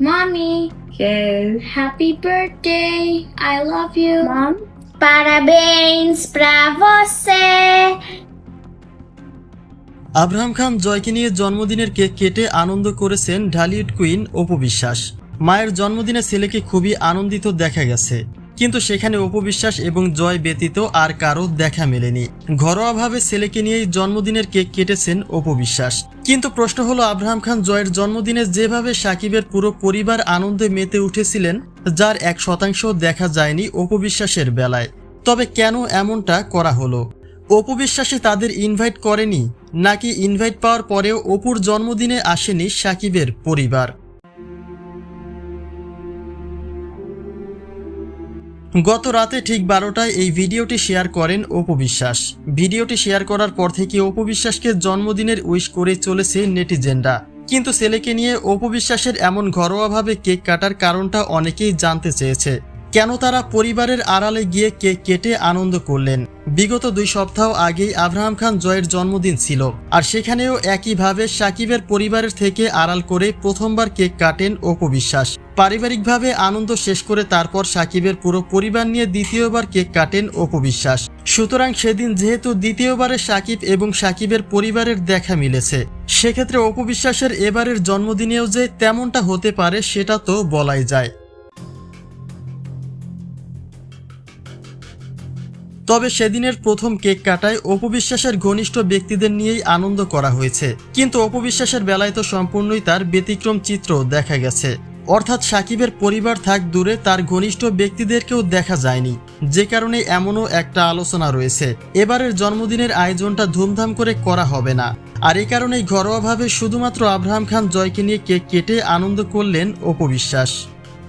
Mommy, Yes. happy birthday. I love you. Mom? Parabéns pra você. Abraham Khan জয়কে নিয়ে জন্মদিনের cake কেটে আনন্দ করেছেন ঢালিউড কুইন অপু বিশ্বাস মায়ের জন্মদিনে ছেলেকে খুবই আনন্দিত দেখা গেছে কিন্তু সেখানে অপু বিশ্বাস এবং জয় ব্যতীত আর কারও দেখা মেলেনি। ঘরোয়াভাবে ছেলেকে নিয়েই জন্মদিনের কেক কেটেছেন অপু বিশ্বাস কিন্তু প্রশ্ন হলো, আব্রাহাম খান জয়ের জন্মদিনে যেভাবে সাকিবের পুরো পরিবার আনন্দে মেতে উঠেছিলেন, যার এক শতাংশ দেখা যায়নি অপু বিশ্বাসের বেলায়। তবে কেন এমনটা করা হলো? অপু বিশ্বাসে তাদের ইনভাইট করেনি, নাকি ইনভাইট পাওয়ার পরেও অপুর জন্মদিনে আসেনি সাকিবের পরিবার? গত রাতে ঠিক বারোটায় এই ভিডিওটি শেয়ার করেন অপবিশ্বাস ভিডিওটি শেয়ার করার পর থেকে অপবিশ্বাসকে জন্মদিনের উইশ করে চলেছে নেটিজেনরা। কিন্তু ছেলেকে নিয়ে অপবিশ্বাসের এমন ঘরোয়াভাবে কেক কাটার কারণটা অনেকেই জানতে চেয়েছে। কেন তারা পরিবারের আড়ালে গিয়ে কেক কেটে আনন্দ করলেন? বিগত দুই সপ্তাহ আগেই আব্রাহাম খান জয়ের জন্মদিন ছিল, আর সেখানেও একইভাবে সাকিবের পরিবারের থেকে আড়াল করে প্রথমবার কেক কাটেন অপু বিশ্বাস। পারিবারিকভাবে আনন্দ শেষ করে তারপর সাকিবের পুরো পরিবার নিয়ে দ্বিতীয়বার কেক কাটেন অপু বিশ্বাস। সুতরাং সেদিন যেহেতু দ্বিতীয়বারে সাকিব এবং সাকিবের পরিবারের দেখা মিলেছে, সেক্ষেত্রে অপু বিশ্বাসের এবারের জন্মদিনেও যে তেমনটা হতে পারে সেটা তো বলাই যায়। তবে সেদিনের প্রথম কেক কাটায় অপবিশ্বাসের ঘনিষ্ঠ ব্যক্তিদের নিয়েই আনন্দ করা হয়েছে। কিন্তু অপবিশ্বাসের বেলায় তো সম্পূর্ণই তার ব্যতিক্রম চিত্র দেখা গেছে। অর্থাৎ সাকিবের পরিবার থাক দূরে তার ঘনিষ্ঠ ব্যক্তিদেরকেও দেখা যায়নি। যে কারণে এমনও একটা আলোচনা রয়েছে। এবারের জন্মদিনের আয়োজনটা ধুমধাম করে করা হবে না। আর এই কারণেই ঘরোয়াভাবে শুধুমাত্র আব্রাহাম খান জয়কে নিয়ে কেক কেটে আনন্দ করলেন অপবিশ্বাস